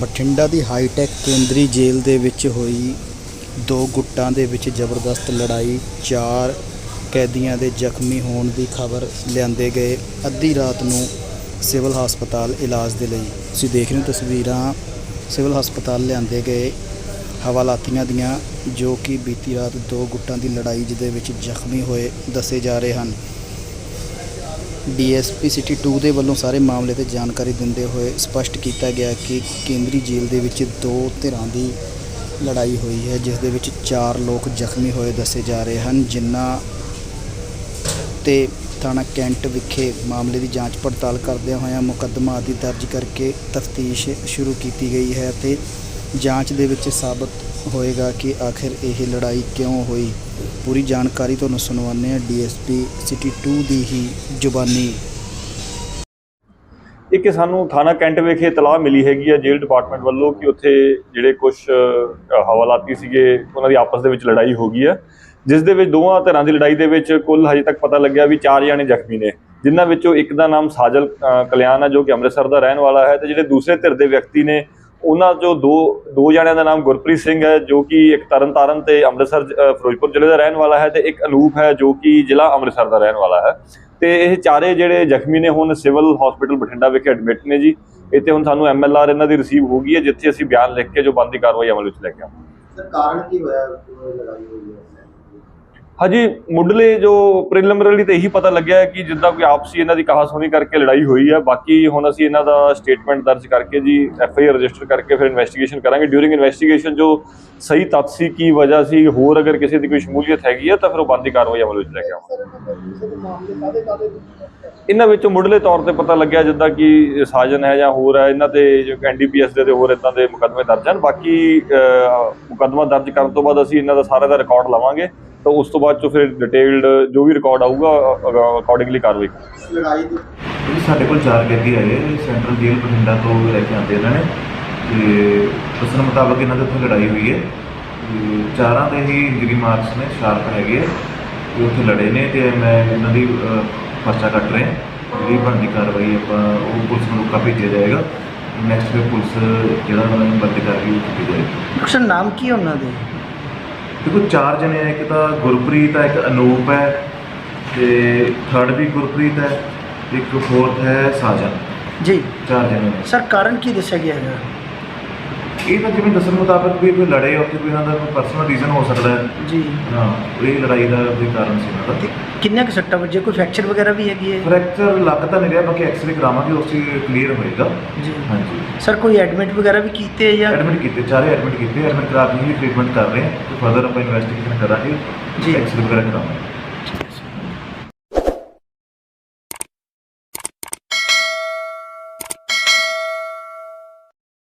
ਬਠਿੰਡਾ ਦੀ high-tech ਕੇਂਦਰੀ ਜੇਲ੍ਹ ਦੇ ਵਿੱਚ ਹੋਈ ਦੋ ਗੁੱਟਾਂ ਦੇ ਵਿੱਚ ਜ਼ਬਰਦਸਤ ਲੜਾਈ, ਚਾਰ ਕੈਦੀਆਂ ਦੇ ਜ਼ਖਮੀ ਹੋਣ ਦੀ ਖਬਰ ਲਿਆਂਦੇ ਗਏ ਅੱਧੀ ਰਾਤ ਨੂੰ ਸਿਵਲ ਹਸਪਤਾਲ ਇਲਾਜ ਦੇ ਲਈ। ਤੁਸੀਂ ਦੇਖ ਰਹੇ ਹੋ ਤਸਵੀਰਾਂ ਸਿਵਲ ਹਸਪਤਾਲ ਲਿਆਂਦੇ ਗਏ ਹਵਾਲਾਤੀਆਂ ਦੀਆਂ ਜੋ ਕਿ ਬੀਤੀ ਰਾਤ ਦੋ ਗੁੱਟਾਂ ਦੀ ਲੜਾਈ ਜਿਹਦੇ ਵਿੱਚ ਜ਼ਖਮੀ ਹੋਏ ਦੱਸੇ ਜਾ ਰਹੇ ਹਨ। ਡੀਐਸਪੀ ਸਿਟੀ 2 ਦੇ ਵੱਲੋਂ ਸਾਰੇ ਮਾਮਲੇ ਤੇ ਜਾਣਕਾਰੀ ਦਿੰਦੇ ਹੋਏ ਸਪਸ਼ਟ ਕੀਤਾ ਗਿਆ ਕਿ ਕੇਂਦਰੀ ਜੇਲ੍ਹ ਦੇ ਵਿੱਚ ਦੋ ਧਿਰਾਂ ਦੀ ਲੜਾਈ ਹੋਈ ਹੈ, ਜਿਸ ਦੇ ਵਿੱਚ ਚਾਰ ਲੋਕ ਜ਼ਖਮੀ ਹੋਏ ਦੱਸੇ ਜਾ ਰਹੇ ਹਨ, ਜਿਨ੍ਹਾਂ ਤੇ ਥਾਣਾ ਕੈਂਟ ਵਿਖੇ ਮਾਮਲੇ ਦੀ ਜਾਂਚ ਪੜਤਾਲ ਕਰਦਿਆਂ ਹੋਇਆਂ ਮੁਕੱਦਮਾ ਆਦਿ ਦਰਜ ਕਰਕੇ ਤਫਤੀਸ਼ ਸ਼ੁਰੂ ਕੀਤੀ ਗਈ ਹੈ ਤੇ ਜਾਂਚ ਦੇ ਵਿੱਚ ਸਾਬਤ ਹੋਏਗਾ ਕਿ ਆਖਿਰ ਇਹ ਲੜਾਈ ਕਿਉਂ ਹੋਈ। ਪੂਰੀ ਜਾਣਕਾਰੀ ਤੁਹਾਨੂੰ ਸੁਣਵਾਉਂਦੇ ਹਾਂ ਡੀਐਸਪੀ ਸਿਟੀ 2 ਦੀ ਹੀ ਜ਼ੁਬਾਨੀ। ਇੱਕ ਸਾਨੂੰ ਥਾਣਾ ਕੈਂਟ ਵਿਖੇ ਇਤਲਾਹ ਮਿਲੀ ਹੈਗੀ ਆ ਜੇਲ੍ਹ ਡਿਪਾਰਟਮੈਂਟ ਵੱਲੋਂ ਕਿ ਉੱਥੇ ਜਿਹੜੇ ਕੁਝ ਹਵਾਲਾਤੀ ਸੀਗੇ, ਉਹਨਾਂ ਦੀ ਆਪਸ ਦੇ ਵਿੱਚ ਲੜਾਈ ਹੋ ਗਈ ਹੈ ਜਿਸ ਦੇ ਵਿੱਚ ਦੋਵਾਂ ਧਿਰਾਂ ਦੀ ਲੜਾਈ ਦੇ ਵਿੱਚ ਕੁੱਲ ਹਜੇ ਤੱਕ ਪਤਾ ਲੱਗਿਆ ਵੀ ਚਾਰ ਜਣੇ ਜ਼ਖਮੀ ਨੇ, ਜਿਨ੍ਹਾਂ ਵਿੱਚੋਂ ਇੱਕ ਦਾ ਨਾਮ ਸਾਜਲ ਕਲਿਆਣ ਹੈ ਜੋ ਕਿ ਅੰਮ੍ਰਿਤਸਰ ਦਾ ਰਹਿਣ ਵਾਲਾ ਹੈ ਤੇ ਜਿਹੜੇ ਦੂਸਰੇ ਧਿਰ ਦੇ ਵਿਅਕਤੀ ਨੇ ਉਹਨਾਂ ਚੋਂ ਦੋ ਦੋ ਜਣਿਆਂ ਦਾ ਨਾਮ ਗੁਰਪ੍ਰੀਤ ਸਿੰਘ ਹੈ, ਜੋ ਕਿ ਇੱਕ ਤਰਨਤਾਰਨ ਤੇ ਅੰਮ੍ਰਿਤਸਰ ਫਿਰੋਜ਼ਪੁਰ ਜ਼ਿਲ੍ਹੇ ਦਾ ਰਹਿਣ ਵਾਲਾ ਹੈ ਤੇ ਇੱਕ ਅਨੂਪ ਹੈ, ਜੋ ਕਿ ਜ਼ਿਲ੍ਹਾ ਅੰਮ੍ਰਿਤਸਰ ਦਾ ਰਹਿਣ ਵਾਲਾ ਹੈ। ਤੇ ਇਹ ਚਾਰੇ ਜਿਹੜੇ ਜ਼ਖਮੀ ਨੇ, ਹੁਣ ਸਿਵਲ ਹਸਪੀਟਲ ਬਠਿੰਡਾ ਵਿਖੇ ਐਡਮਿਟ ਨੇ ਜੀ। ਇੱਥੇ ਹੁਣ ਸਾਨੂੰ ਐਮਐਲਆਰ ਇਹਨਾਂ ਦੀ ਰਿਸੀਵ ਹੋ ਗਈ ਹੈ, ਜਿੱਥੇ ਅਸੀਂ ਬਿਆਨ ਲਿਖ ਕੇ ਜੋ ਬੰਦੀ ਕਾਰਵਾਈ ਅਮਲ ਵਿੱਚ ਲੈ ਕੇ ਆਵਾਂਗੇ। ਸਰ, ਕਾਰਨ ਕੀ ਹੋਇਆ? ਲੜਾਈ ਹੋਈ ਹੈ? ਹਾਂਜੀ ਮੁੱਢਲੇ ਜੋ ਪ੍ਰੀਲਿਮਿਨਰੀ ਤੇ ਇਹੀ ਪਤਾ ਲੱਗਿਆ ਕਿ ਜਿੱਦਾਂ ਕੋਈ ਆਪਸੀ ਇਹਨਾਂ ਦੀ ਕਹਾਸੁਣੀ ਕਰਕੇ ਲੜਾਈ ਹੋਈ ਹੈ ਬਾਕੀ ਹੁਣ ਅਸੀਂ ਇਹਨਾਂ ਦਾ ਸਟੇਟਮੈਂਟ ਦਰਜ ਕਰਕੇ ਜੀ ਐਫ ਆਈ ਆਰ ਰਜਿਸਟਰ ਕਰਕੇ ਫਿਰ ਇਨਵੈਸਟੀਗੇਸ਼ਨ ਕਰਾਂਗੇ। ਡਿਊਰਿੰਗ ਇਨਵੈਸਟੀਗੇਸ਼ਨ ਜੋ ਸਹੀ ਤੱਥ ਸੀ ਕੀ ਵਜ੍ਹਾ ਸੀ ਹੋਰ ਅਗਰ ਕਿਸੇ ਦੀ ਕੋਈ ਸ਼ਮੂਲੀਅਤ ਹੈਗੀ ਹੈ ਤਾਂ ਫਿਰ ਉਹ ਬੰਦੀ ਕਾਰਵਾਈ ਅਮਲ ਵਿੱਚ ਲੈ ਕੇ ਆਵਾਂਗੇ। ਇਹਨਾਂ ਵਿੱਚੋਂ ਮੁੱਢਲੇ ਤੌਰ ਤੇ ਪਤਾ ਲੱਗਿਆ ਜਿੱਦਾਂ ਕਿ ਸਾਜਨ ਹੈ ਜਾਂ ਹੋਰ ਹੈ ਇਹਨਾਂ ਤੇ ਜੋ ਐਨਡੀਪੀਐਸ ਦੇ ਤੇ ਹੋਰ ਇਦਾਂ ਦੇ ਮੁਕੱਦਮੇ ਦਰਜ ਹਨ। ਬਾਕੀ ਅਹ, ਮੁਕੱਦਮਾ ਦਰਜ ਕਰਨ ਤੋਂ ਬਾਅਦ ਅਸੀਂ ਇਹਨਾਂ ਦਾ ਸਾਰਾ ਦਾ ਰਿਕਾਰਡ ਲਵਾਂਗੇ। ਤਾਂ ਉਸ ਤੋਂ ਬਾਅਦ ਚੋਂ ਫਿਰ ਡਿਟੇਲਡ ਜੋ ਵੀ ਰਿਕਾਰਡ ਆਊਗਾ ਅਕੋਰਡਿੰਗਲੀ ਕਾਰਵਾਈ ਦੀ ਇਹ ਸਾਡੇ ਕੋਲ ਚਾਰ ਕੈਦੀ ਆਏ ਸੈਂਟਰਲ ਜੇਲ੍ਹ ਬਠਿੰਡਾ ਤੋਂ ਲੈ ਕੇ ਆਉਂਦੇ ਇਹਨਾਂ ਨੇ। ਤੇ ਦੱਸਣ ਮੁਤਾਬਕ ਇਹਨਾਂ ਦੇ ਉੱਥੇ ਲੜਾਈ ਹੋਈ ਹੈ। ਤੇ ਚਾਰਾਂ ਦੇ ਹੀ ਇੰਜਰੀ ਮਾਰਕਸ ਨੇ ਸ਼ਾਰਪ ਹੈਗੇ ਆ। ਤੇ ਉੱਥੇ ਲੜੇ ਨੇ ਤੇ ਮੈਂ ਇਹਨਾਂ ਦੀ ਪਰਚਾ ਕੱਟ ਰਹੇ। ਜਿਹੜੀ ਬਣਦੀ ਕਾਰਵਾਈ ਆਪਾਂ ਉਹ ਪੁਲਿਸ ਨੂੰ ਰੁਕਾ ਭੇਜਿਆ ਜਾਏਗਾ। ਨੈਕਸਟ ਫਿਰ ਪੁਲਿਸ ਜਿਹੜਾ ਉਹਨਾਂ ਨੂੰ ਬੰਦ ਕਰ ਰਹੀ ਉਹ ਕੀਤੀ ਜਾਏਗੀ। ਨਾਮ ਕੀ ਉਹਨਾਂ ਦੇ? ਦੇਖੋ ਚਾਰ ਜਣੇ ਆ ਇੱਕ ਤਾਂ ਗੁਰਪ੍ਰੀਤ ਹੈ ਇੱਕ ਅਨੂਪ ਹੈ ਤੇ ਥਰਡ ਵੀ ਗੁਰਪ੍ਰੀਤ ਹੈ ਇੱਕ ਫੋਰਥ ਹੈ ਸਾਜਨ। ਜੀ। ਚਾਰ ਜਣੇ ਨੇ। ਸਰ ਕਾਰਨ ਕੀ ਦੱਸਿਆ ਗਿਆ ਹੈ ਇਹ ਤਾਂ ਜਿਵੇਂ ਦੱਸਣ ਮੁਤਾਬਕ ਵੀ ਕੋਈ ਲੜੇ ਉੱਥੇ ਕੋਈ ਇਹਨਾਂ ਦਾ ਕੋਈ ਪਰਸਨਲ ਰੀਜ਼ਨ ਹੋ ਸਕਦਾ ਹੈ। ਜੀ। ਹਾਂ ਇਹ ਲੜਾਈ ਦਾ ਕੋਈ ਕਾਰਨ ਸੀ ਇਹਨਾਂ ਦਾ। ਕਿੰਨੇ ਕੁ ਸੱਟਾਂ ਵੱਜੇ ਕੋਈ ਫ੍ਰੈਕਚਰ ਵਗੈਰਾ ਵੀ ਹੈਗੀ ਹੈ? ਫ੍ਰੈਕਚਰ ਲੱਗ ਤਾਂ ਨਹੀਂ ਰਿਹਾ ਬਾਕੀ ਐਕਸਰੇ ਕਰਾਵਾਂਗੇ ਉਸ ਚ ਕਲੀਅਰ ਹੋਏਗਾ। ਜੀ। ਹਾਂਜੀ। ਸਰ ਕੋਈ ਐਡਮਿਟ ਵਗੈਰਾ ਵੀ ਕੀਤੇ ਜਾਂ? ਐਡਮਿਟ ਕੀਤੇ ਚਾਰੇ ਐਡਮਿਟ ਕੀਤੇ। ਐਡਮਿਟ ਕਰਾ ਕੇ ਹੀ ਟ੍ਰੀਟਮੈਂਟ ਕਰ ਰਹੇ ਹਾਂ ਤੇ ਫਰਦਰ ਆਪਾਂ ਇਨਵੈਸਟੀਗੇਸ਼ਨ ਕਰਾਂਗੇ। ਜੀ। ਐਕਸਰੇ ਵਗੈਰਾ ਕਰਾਵਾਂਗੇ।